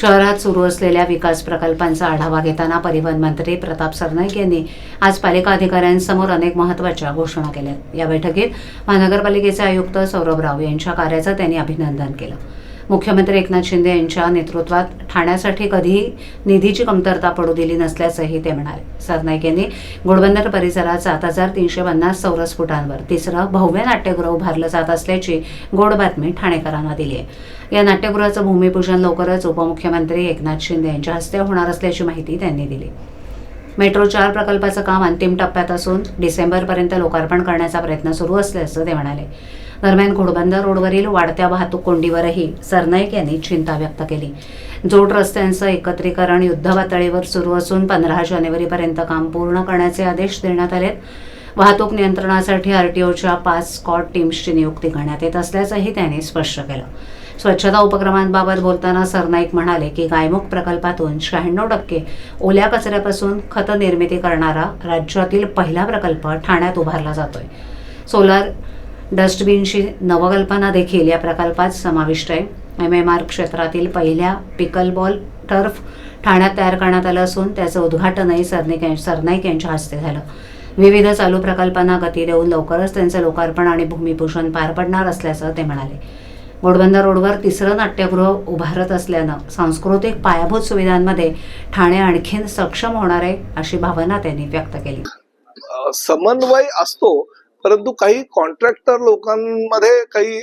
शहरात सुरू असलेल्या विकास प्रकल्पांचा आढावा घेताना परिवहन मंत्री प्रताप सरनाईक यांनी आज पालिका अधिकाऱ्यांसमोर अनेक महत्त्वाच्या घोषणा केल्या. या बैठकीत महानगरपालिकेचे आयुक्त सौरभ राव यांच्या कार्याचं त्यांनी अभिनंदन केलं. मुख्यमंत्री एकनाथ शिंदे यांच्या नेतृत्वात ठाण्यासाठी कधीही निधीची कमतरता पडू दिली नसल्याचंही ते म्हणाले. सरनाईक यांनी घोडबंदर परिसरात सात हजार तीनशे पन्नास चौरस फुटांवर तिसरं भव्य नाट्यगृह उभारलं जात असल्याची गोड बातमी ठाणेकरांना दिली आहे. या नाट्यगृहाचं भूमिपूजन लवकरच उपमुख्यमंत्री एकनाथ शिंदे यांच्या हस्ते होणार असल्याची माहिती त्यांनी दिली. मेट्रो चार प्रकल्पाचं काम अंतिम टप्प्यात असून डिसेंबरपर्यंत लोकार्पण करण्याचा प्रयत्न सुरू असल्याचं ते म्हणाले. दरम्यान घोडबंदर रोडवरील वाढत्या वाहतूक कोंडीवरही सरनाईक यांनी चिंता व्यक्त केली. जोड रस्त्यांचं एकत्रीकरण युद्धपातळीवर सुरू असून पंधरा जानेवारीपर्यंत काम पूर्ण करण्याचे आदेश देण्यात आलेत. वाहतूक नियंत्रणासाठी आरटीओच्या पाच स्कॉट टीम्सची नियुक्ती करण्यात येत असल्याचंही त्यांनी स्पष्ट केलं. स्वच्छता उपक्रमांबाबत बोलताना सरनाईक म्हणाले की गायमुख प्रकल्पातून शहाण्णव टक्के ओल्या कचऱ्यापासून खत निर्मिती करणारा राज्यातील पहिला प्रकल्प ठाण्यात उभारला जातोय. सोलार डस्टबिनची नवकल्पना देखील या प्रकल्पात समाविष्ट आहे. एम एम आर क्षेत्रातील पहिल्या पिकल बॉल टर्फ ठाण्यात तयार करण्यात आलं असून त्याचं उद्घाटनही सरनाईक सरनाईक यांच्या हस्ते झालं. विविध चालू प्रकल्पांना गती देऊन लवकरच त्यांचं लोकार्पण आणि भूमिपूजन पार पडणार असल्याचं ते म्हणाले. घोडबंदर रोडवर तिसरं नाट्यगृह उभारत असल्यानं सांस्कृतिक पायाभूत सुविधांमध्ये ठाणे आणखीन सक्षम होणार आहे अशी भावना त्यांनी व्यक्त केली. समन्वय असतो परंतु काही कॉन्ट्रॅक्टर लोकांमध्ये काही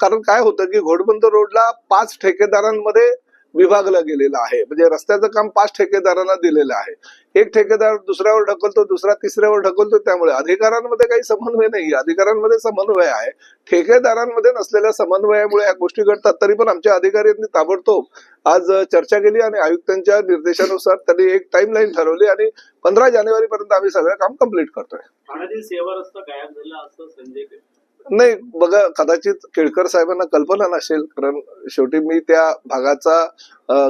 कारण काय होतं की घोडबंदर रोडला पाच ठेकेदारांमध्ये विभागला गेलेलं आहे. म्हणजे रस्त्याचं काम पाच ठेकेदारांना दिलेलं आहे. एक ठेकेदार दुसऱ्यावर ढकलतो दुसरा तिसऱ्यावर ढकलतो त्यामुळे अधिकारांमध्ये काही समन्वय नाही. अधिकारांमध्ये समन्वय आहे. ठेकेदारांमध्ये नसलेल्या समन्वयामुळे या गोष्टी घडतात तरी पण आमच्या अधिकाऱ्यांनी ताबडतोब आज चर्चा केली आणि आयुक्तांच्या निर्देशानुसार त्यांनी एक टाइम लाईन ठरवली आणि पंधरा जानेवारी पर्यंत आम्ही सगळं काम कंप्लीट करतोय. सेवा रस्ता गायब झाला असं संजय नाही बघा कदाचित केळकर साहेबांना कल्पना नसेल कारण शेवटी मी त्या भागाचा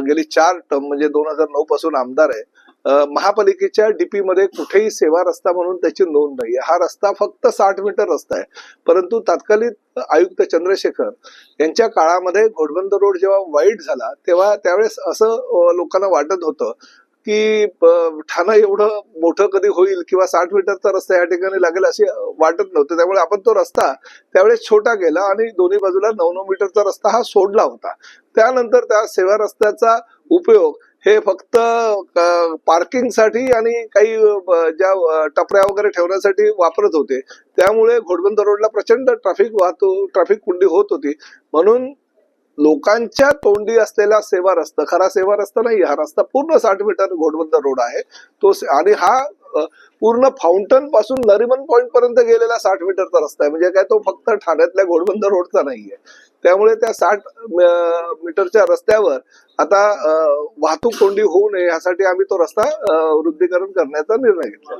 गेली चार टर्म म्हणजे दोन हजार नऊ पासून आमदार आहे. महापालिकेच्या डीपी मध्ये कुठेही सेवा रस्ता म्हणून त्याची नोंद नाही. हा रस्ता फक्त साठ मीटर रस्ता आहे. परंतु तात्कालिक आयुक्त चंद्रशेखर यांच्या काळामध्ये घोडबंद रोड जेव्हा वाईट झाला तेव्हा त्यावेळेस असं लोकांना वाटत होतं की ठाणं एवढं मोठं कधी होईल किंवा साठ मीटरचा रस्ता या ठिकाणी लागेल असे वाटत नव्हते. त्यामुळे आपण तो रस्ता त्यावेळेस छोटा गेला आणि दोन्ही बाजूला नऊ नऊ मीटरचा रस्ता हा सोडला होता. त्यानंतर त्या सेवा रस्त्याचा उपयोग हे फक्त पार्किंगसाठी आणि काही ज्या टपऱ्या वगैरे ठेवण्यासाठी वापरत होते. त्यामुळे घोडबंदर रोडला प्रचंड ट्रॅफिक वाहतूक ट्रॅफिक कुंडी होत होती. म्हणून लोकांच्या तोंडी असलेला सेवा रस्ता खरा सेवा रस्ता नाही हा रस्ता पूर्ण साठ मीटर घोडबंदर रोड आहे. तो आणि हा पूर्ण फाउंटनपासून नरिमन पॉइंट पर्यंत गेलेला साठ मीटरचा रस्ता आहे. म्हणजे काय तो फक्त ठाण्यातल्या घोडबंदर रोडचा नाहीये. त्यामुळे त्या साठ मीटरच्या रस्त्यावर आता वाहतूक कोंडी होऊ नये यासाठी आम्ही तो रस्ता रुद्धीकरण करण्याचा निर्णय घेतला